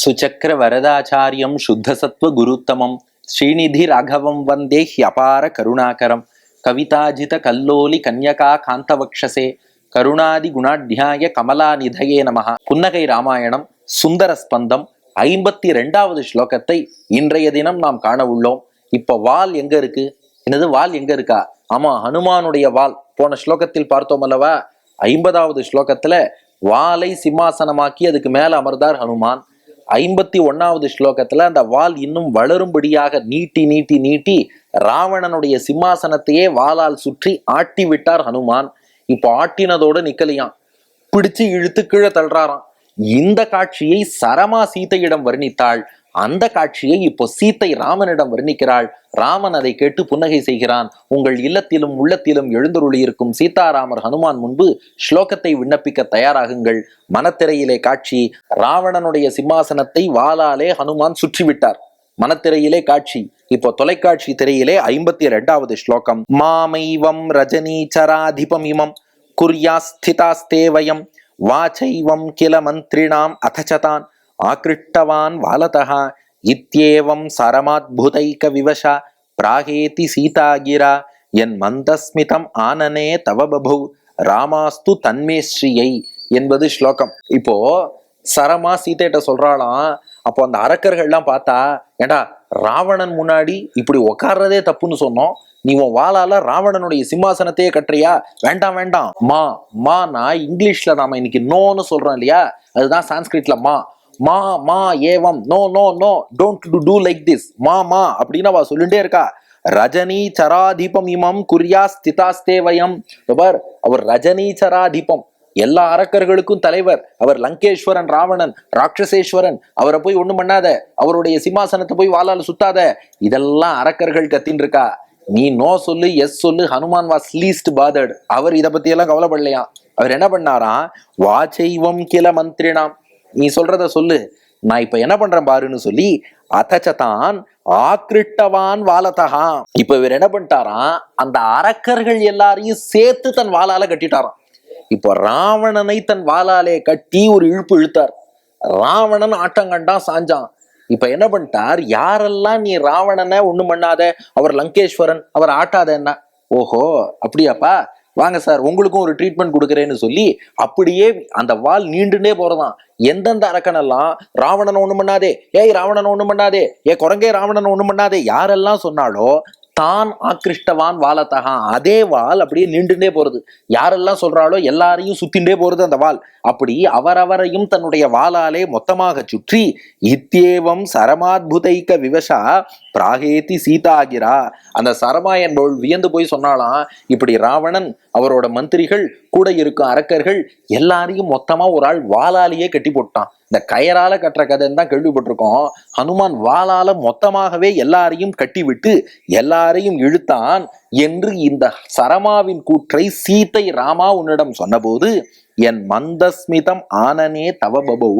சுச்சக்கர வரதாச்சாரியம் சுத்தசத்வ குருத்தமம் ஸ்ரீநிதி ராகவம் வந்தே ஹியபார கருணாகரம் கவிதாஜித கல்லோலி கன்யகா காந்தவக்ஷசே கருணாதி குணாட்யாய கமலாநிதயே நமஹ புன்னகை ராமாயணம் சுந்தர ஸ்பந்தம் ஐம்பத்தி ரெண்டாவது ஸ்லோகத்தை இன்றைய தினம் நாம் காண உள்ளோம் இப்ப வால் எங்க இருக்கு? என்னது வால் எங்க இருக்கா? ஆமா ஹனுமானுடைய வால். போன ஸ்லோகத்தில் பார்த்தோம் அல்லவா? ஐம்பதாவது ஸ்லோகத்துல வாளை சிம்மாசனமாக்கி அதுக்கு மேல அமர்ந்தார் ஹனுமான். ஐம்பத்தி ஒன்னாவது ஸ்லோகத்துல அந்த வால் இன்னும் வளரும்படியாக நீட்டி நீட்டி நீட்டி ராவணனுடைய சிம்மாசனத்தையே வாளால் சுற்றி ஆட்டி விட்டார் ஹனுமான். இப்போ ஆட்டினதோட நிக்கலையாம். பிடிச்சு இழுத்து கீழே தள்ளுறாராம். இந்த காட்சியை சரமா சீதையிடம் வர்ணித்தாள். அந்த காட்சியை இப்போ சீத்தை ராமனிடம் வர்ணிக்கிறாள். ராமன் அதை கேட்டு புன்னகை செய்கிறான். உங்கள் இல்லத்திலும் உள்ளத்திலும் எழுந்தருளி இருக்கும் சீதாராமர் ஹனுமான் முன்பு ஸ்லோகத்தை விண்ணப்பிக்க தயாராகுங்கள். மனத்திரையிலே காட்சி ராவணனுடைய சிம்மாசனத்தை வாளாலே ஹனுமான் சுற்றிவிட்டார். மனத்திரையிலே காட்சி இப்போ தொலைக்காட்சி திரையிலே ஐம்பத்தி ரெண்டாவது ஸ்லோகம். மாமைவம் ரஜனீச்சராதிபம் இமம் குர்யாஸ்திதாஸ்தேவயம் வாச்சைவம் கில மந்திரிணாம் அதச்சதான் ஆக்ருஷ்டவான் வாலதா இத்தியேவம் சரமாத்புதைக விவசா பிராகேதி சீதாகிரா என் மந்தஸ்மிதம் ஆனனே தவ பபு ராமாஸ்து தன்மே ஸ்ரீயை என்பது ஸ்லோகம். இப்போ சரமா சீதைகிட்ட சொல்றாளாம் அப்போ அந்த அரக்கர்கள்லாம் பார்த்தா ஏண்டா ராவணன் முன்னாடி இப்படி உக்காடுறதே தப்புன்னு சொன்னோம் நீ உன் வாளால ராவணனுடைய சிம்மாசனத்தையே கட்டுறியா? வேண்டாம் வேண்டாம். மா மா நான் இங்கிலீஷ்ல நாம இன்னைக்கு நோன்னு சொல்றோம் இல்லையா? அதுதான் சான்ஸ்கிரிட்ல மா. மா மா ஏவம் no no no don't do do like this மா மா அப்படின்னு அவ சொல்லிட்டே இருக்கா. ரஜனி சராதீபம் இமம் குர்யா ஸ்திதாஸ்தே வயம். பார் அவர் ரஜனி சராதீபம். எல்லா அரக்கர்களுக்கும் தலைவர். அவர் லங்கேஸ்வரன் ராவணன் ராட்சசேஸ்வரன். அவரை போய் ஒண்ணும் பண்ணாத. அவருடைய சிம்மாசனத்தை போய் வாழால் சுத்தாத. இதெல்லாம் அரக்கர்கள் கத்தின்னு இருக்கா. நீ நோ சொல்லு எஸ் சொல்லு ஹனுமான் வாஸ் லீஸ்ட் பாதர்ட் அவர் இதை பத்தி எல்லாம் கவலைப்படலையாம். அவர் என்ன பண்ணாராம்? வாச்சைவம் கில மந்திரினாம். நீ சொல்றத சொல்லு. நான் இப்ப என்ன பண்றேன் பாருன்னு சொல்லி அதச்சதான் ஆக்ரிட்டவான் வாலதகா இப்ப இவர் என்ன பண்ணிட்டாராம்? அந்த அரக்கர்கள் எல்லாரையும் சேர்த்து தன் வாளால கட்டிட்டாராம். இப்போ ராவணனை தன் வாளாலே கட்டி ஒரு இழுப்பு இழுத்தார். ராவணன் ஆட்டம் கண்டான் சாஞ்சான். இப்ப என்ன பண்ணிட்டார்? யாரெல்லாம் நீ ராவணனை ஒண்ணும் பண்ணாத அவர் லங்கேஸ்வரன் அவர் ஆட்டாத என்ன? ஓஹோ அப்படியாப்பா. வாங்க சார் உங்களுக்கும் ஒரு ட்ரீட்மெண்ட் கொடுக்குறேன்னு சொல்லி அப்படியே அந்த வால் நீண்டுனே போறதான். எந்தெந்த அரக்கனெல்லாம் ராவணனை ஒண்ணு பண்ணாதே ஏய் ராவணனை ஒண்ணு பண்ணாதே ஏ குரங்கே ராவணனை ஒண்ணு பண்ணாதே யாரெல்லாம் சொன்னாலோ தான் ஆக்கிருஷ்டவான் வாலத்தகா. அதே வால் அப்படியே நின்றுண்டே போறது. யாரெல்லாம் சொல்றாலோ எல்லாரையும் சுத்தின்றே போறது அந்த வால். அப்படி அவரவரையும் தன்னுடைய வாளாலே மொத்தமாக சுற்றி இத்தியேவம் சரமாத்புதைக்க விவசா பிராகேத்தி சீதாகிரா. அந்த சரமா என்பவள் வியந்து போய் சொன்னாலாம் இப்படி ராவணன் அவரோட மந்திரிகள் கூட இருக்கும் அரக்கர்கள் எல்லாரையும் மொத்தமா ஒரு ஆள் வாளாலேயே கட்டி போட்டான். இந்த கயரால கட்டுற கதைன்னு தான் கேள்விப்பட்டிருக்கோம். ஹனுமான் வாளால மொத்தமாகவே எல்லாரையும் கட்டி விட்டு எல்லாரையும் இழுத்தான் என்று இந்த சரமாவின் கூற்றை சீத்தை ராமா உன்னிடம் சொன்னபோது என் மந்தஸ்மிதம் ஆனனே தவபபு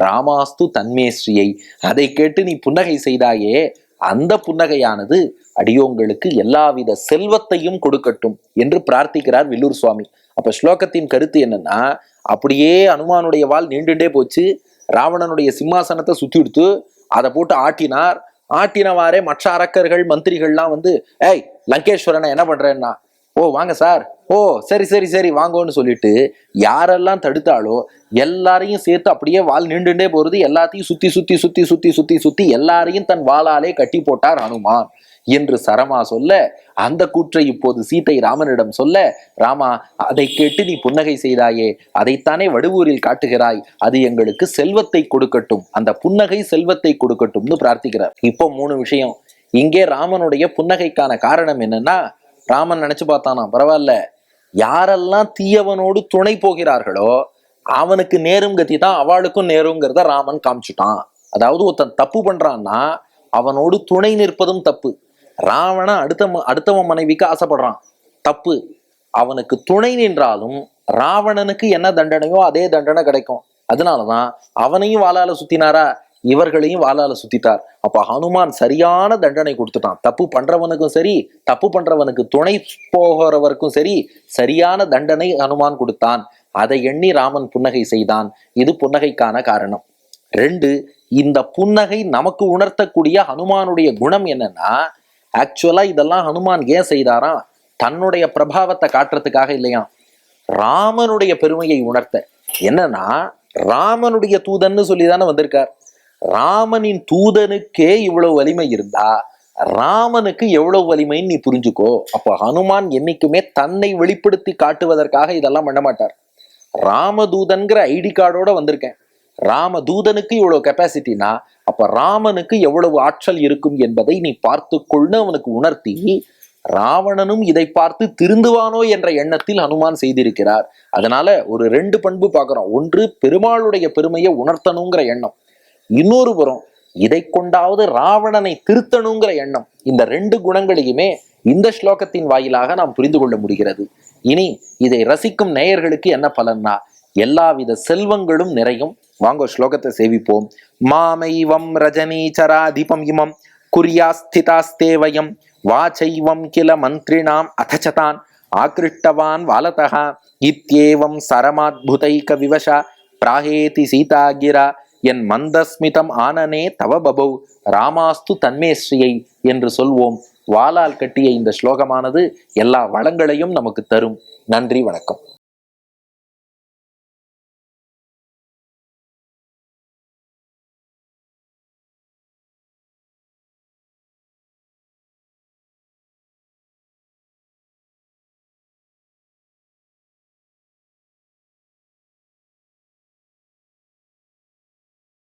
ராமாஸ்து தன்மேஸ்ரீயை. அதை கேட்டு நீ புன்னகை செய்தாயே அந்த புன்னகையானது அடியோங்களுக்கு எல்லாவித செல்வத்தையும் கொடுக்கட்டும் என்று பிரார்த்திக்கிறார் வில்லூர் சுவாமி. அப்ப ஸ்லோகத்தின் கருத்து என்னன்னா அப்படியே அனுமானுடைய வால் நீண்டுட்டே போச்சு. ராவணனுடைய சிம்மாசனத்தை சுத்தி எடுத்து அதை போட்டு ஆட்டினார். ஆட்டினவாறே மற்ற அரக்கர்கள் மந்திரிகள்லாம் வந்து ஏய் லங்கேஸ்வரனை என்ன பண்றேன்னா? ஓ வாங்க சார். ஓ சரி சரி சரி வாங்கோன்னு சொல்லிட்டு யாரெல்லாம் தடுத்தாலோ எல்லாரையும் சேர்த்து அப்படியே வால் நின்றுண்டே போறது எல்லாத்தையும் சுத்தி சுத்தி சுத்தி சுத்தி சுத்தி சுத்தி எல்லாரையும் தன் வாளாலே கட்டி போட்டார் அனுமான் என்று சரமா சொல்ல அந்த கூற்றை இப்போது சீத்தை ராமனிடம் சொல்ல ராமா அதை கேட்டு நீ புன்னகை செய்தாயே அதைத்தானே வடுவூரில் காட்டுகிறாய் அது எங்களுக்கு செல்வத்தை கொடுக்கட்டும் அந்த புன்னகை செல்வத்தை கொடுக்கட்டும்னு பிரார்த்திக்கிறார். இப்போ மூணு விஷயம் இங்கே ராமனுடைய புன்னகைக்கான காரணம் என்னன்னா ராமன் நினைச்சு பார்த்தானா பரவாயில்ல யாரெல்லாம் தீயவனோடு துணை போகிறார்களோ அவனுக்கு நேரும் கதி தான் அவளுக்கும் நேருங்கிறத ராமன் காமிச்சுட்டான். அதாவது ஒருத்தன் தப்பு பண்றான்னா அவனோடு துணை நிற்பதும் தப்பு. ராவணன் அடுத்த அடுத்தவன் மனைவிக்கு ஆசைப்படுறான். தப்பு. அவனுக்கு துணை நின்றாலும் ராவணனுக்கு என்ன தண்டனையோ அதே தண்டனை கிடைக்கும். அதனாலதான் அவனையும் வாழால சுத்தினாரா? இவர்களையும் வாளால சுத்திட்டார். அப்ப ஹனுமான் சரியான தண்டனை கொடுத்துட்டான். தப்பு பண்றவனுக்கும் சரி தப்பு பண்றவனுக்கு துணை போகிறவருக்கும் சரி சரியான தண்டனை ஹனுமான் கொடுத்தான். அதை எண்ணி ராமன் புன்னகை செய்தான். இது புன்னகைக்கான காரணம். ரெண்டு இந்த புன்னகை நமக்கு உணர்த்தக்கூடிய ஹனுமானுடைய குணம் என்னன்னா ஆக்சுவலா இதெல்லாம் ஹனுமான் ஏன் செய்தாராம் தன்னுடைய பிரபாவத்தை காட்டுறதுக்காக இல்லையா? ராமனுடைய பெருமையை உணர்த்த. என்னன்னா ராமனுடைய தூதன்னு சொல்லி தானே வந்திருக்கார். ராமனின் தூதனுக்கே இவ்வளவு வலிமை இருந்தா ராமனுக்கு எவ்வளவு வலிமைன்னு நீ புரிஞ்சுக்கோ. அப்போ ஹனுமான் என்னைக்குமே தன்னை வெளிப்படுத்தி காட்டுவதற்காக இதெல்லாம் பண்ண மாட்டார். ராமதூதன்கிற ஐடி கார்டோட வந்திருக்கேன். ராமதூதனுக்கு இவ்வளவு கெப்பாசிட்டினா அப்ப ராமனுக்கு எவ்வளவு ஆற்றல் இருக்கும் என்பதை நீ பார்த்துக்கொள்னு அவனுக்கு உணர்த்தி ராவணனும் இதை பார்த்து திருந்துவானோ என்ற எண்ணத்தில் ஹனுமான் செய்திருக்கிறார். அதனால ஒரு ரெண்டு பண்பு பார்க்கிறோம். ஒன்று பெருமாளுடைய பெருமையை உணர்த்தணுங்கிற எண்ணம். இன்னொரு புறம் இதை கொண்டாவது ராவணனை திருத்தணுங்கிற எண்ணம். இந்த ரெண்டு குணங்களையுமே இந்த ஸ்லோகத்தின் வாயிலாக நாம் புரிந்து கொள்ள முடிகிறது. இனி இதை ரசிக்கும் நேயர்களுக்கு என்ன பலன்னா எல்லாவித செல்வங்களும் நிறையும். வாங்க ஸ்லோகத்தை சேவிப்போம். மாமைவம் ரஜனீச்சராதிபம் இமம் குரியாஸ்திதாஸ்தே வயம் வாச்சைவம் கில மந்திரிணாம் அதச்சதான் ஆக்ருஷ்டவான் வாலதா இத்தியேவம் சரமாத்புதைக விவசா பிராகேதி சீதாகிரா என் மந்தஸ்மிதம் ஆனனே தவ பபௌ ராமாஸ்து தன்மேஸ்ரீயை என்று சொல்வோம். வாளால் கட்டிய இந்த ஸ்லோகமானது எல்லா வளங்களையும் நமக்கு தரும். நன்றி வணக்கம்.